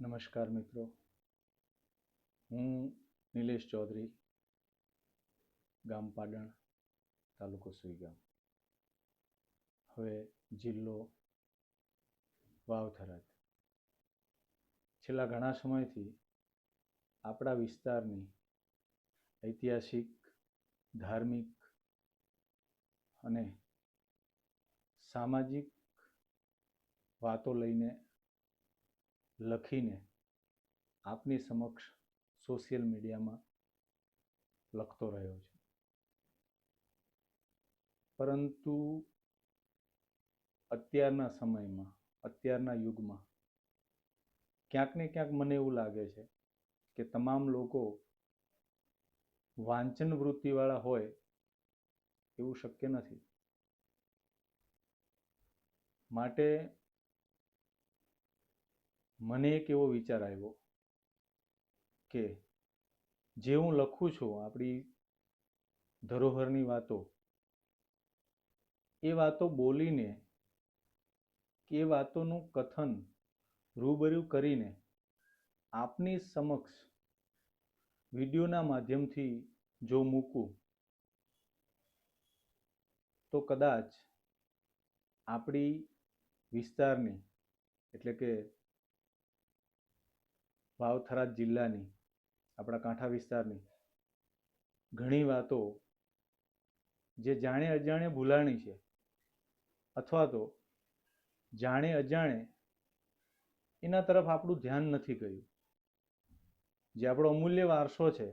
નમસ્કાર મિત્રો. હું નિલેશ ચૌધરી, ગામ પાડણ, તાલુકો સુઈગામ હવે જિલ્લો વાવ છેલ્લા ઘણા સમયથી આપણા વિસ્તારની ઐતિહાસિક, ધાર્મિક અને સામાજિક વાતો લઈને લખીને આપની સમક્ષ સોશિયલ મીડિયામાં લખતો રહ્યો છું. પરંતુ અત્યારના સમયમાં, અત્યારના યુગમાં ક્યાંક ને ક્યાંક મને એવું લાગે છે કે તમામ લોકો વાંચન વૃત્તિવાળા હોય એવું શક્ય નથી. માટે મને એક એવો વિચાર આવ્યો કે જે હું લખું છું, આપણી ધરોહરની વાતો, એ વાતો બોલીને કે એ વાતોનું કથન રૂબરૂ કરીને આપની સમક્ષ વિડીયોના માધ્યમથી જો મૂકું, તો કદાચ આપણી વિસ્તારની, એટલે કે વાવ થરાદ જિલ્લાની, આપણા કાંઠા વિસ્તારની ઘણી વાતો જે જાણે અજાણે ભૂલાણી છે અથવા તો જાણે અજાણે એના તરફ આપણું ધ્યાન નથી ગયું. જે આપણો અમૂલ્ય વારસો છે,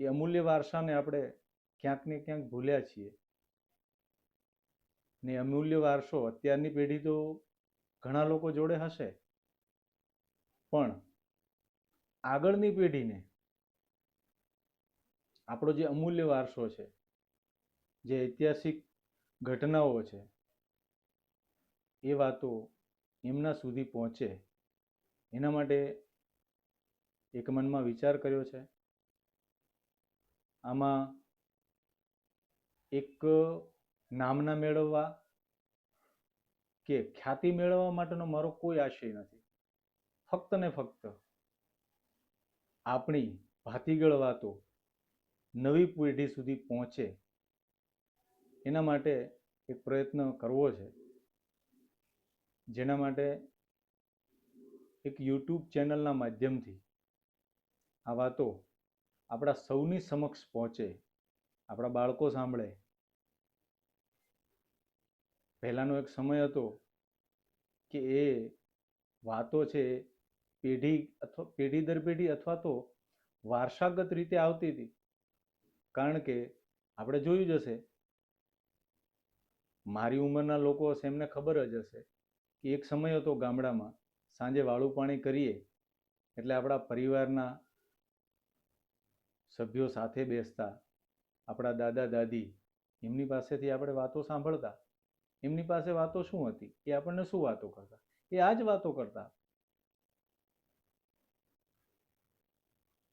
એ અમૂલ્ય વારસાને આપણે ક્યાંક ને ક્યાંક ભૂલ્યા છીએ. ને અમૂલ્ય વારસો અત્યારની પેઢી તો ઘણા લોકો જોડે હશે. પણ આગળની પેઢીને આપણો જે અમૂલ્ય વારસો છે, જે ઐતિહાસિક ઘટનાઓ છે, એ વાતો એમના સુધી પહોંચે, એના માટે એક મનમાં વિચાર કર્યો છે. આમાં એક નામના મેળવવા કે ખ્યાતિ મેળવવા માટેનો મારો કોઈ આશય નથી. ફક્ત ને ફક્ત આપણી ભાતીગળ વાતો નવી પેઢી સુધી પહોંચે એના માટે એક પ્રયત્ન કરવો છે. જેના માટે એક યુટ્યુબ ચેનલના માધ્યમથી આ વાતો આપણા સૌની સમક્ષ પહોંચે, આપણા બાળકો સાંભળે. પહેલાંનો એક સમય હતો કે એ વાતો છે પેઢી અથવા પેઢી દર પેઢી અથવા તો વારસાગત રીતે આવતી હતી. કારણ કે આપણે જોયું જ હશે, મારી ઉંમરના લોકો હશે, એમને ખબર જ હશે કે એક સમય હતો ગામડામાં, સાંજે વાળું પાણી કરીએ એટલે આપણા પરિવારના સભ્યો સાથે બેસતા, આપણા દાદા, દાદી, એમની પાસેથી આપણે વાતો સાંભળતા, એમની પાસે વાતો શું હતી? એ આપણને શું વાતો કરતા? એ આ જ વાતો કરતા.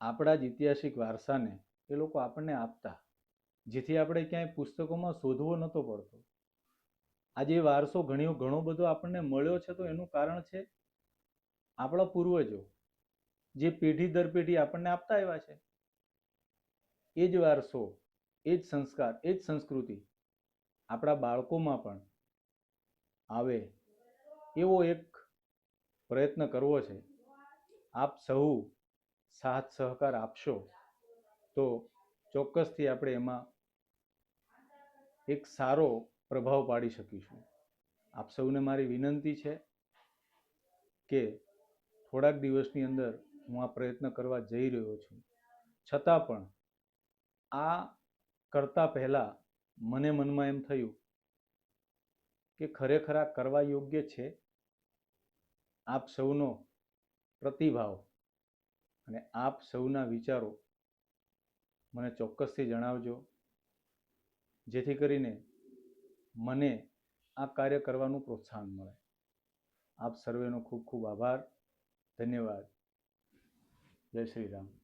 આપણા જ ઐતિહાસિક વારસાને એ લોકો આપણને આપતા. જેથી આપણે ક્યાંય પુસ્તકોમાં શોધવો નહોતો પડતો. આજે વારસો ઘણી ઘણો બધો આપણને મળ્યો છે તો એનું કારણ છે આપણા પૂર્વજો, જે પેઢી દર પેઢી આપણને આપતા આવ્યા છે. એ જ વારસો, એ જ સંસ્કાર, એ જ સંસ્કૃતિ આપણા બાળકોમાં પણ આવે એવો એક પ્રયત્ન કરવો છે. આપ સહુ સાથ સહકાર આપશો, તો ચોક્કસથી આપણે એમાં એક સારો પ્રભાવ પાડી શકીશું. આપ સૌને મારી વિનંતી છે કે થોડાક દિવસની અંદર હું આ પ્રયત્ન કરવા જઈ રહ્યો છું. છતાં પણ આ કરતા પહેલાં મને મનમાં એમ થયું કે ખરેખર આ કરવા યોગ્ય છે? આપ સૌનો પ્રતિભાવ અને આપ સૌના વિચારો મને ચોક્કસથી જણાવજો, જેથી કરીને મને આ કાર્ય કરવાનું પ્રોત્સાહન મળે. આપ સર્વેનો ખૂબ ખૂબ આભાર. ધન્યવાદ. જય શ્રી રામ.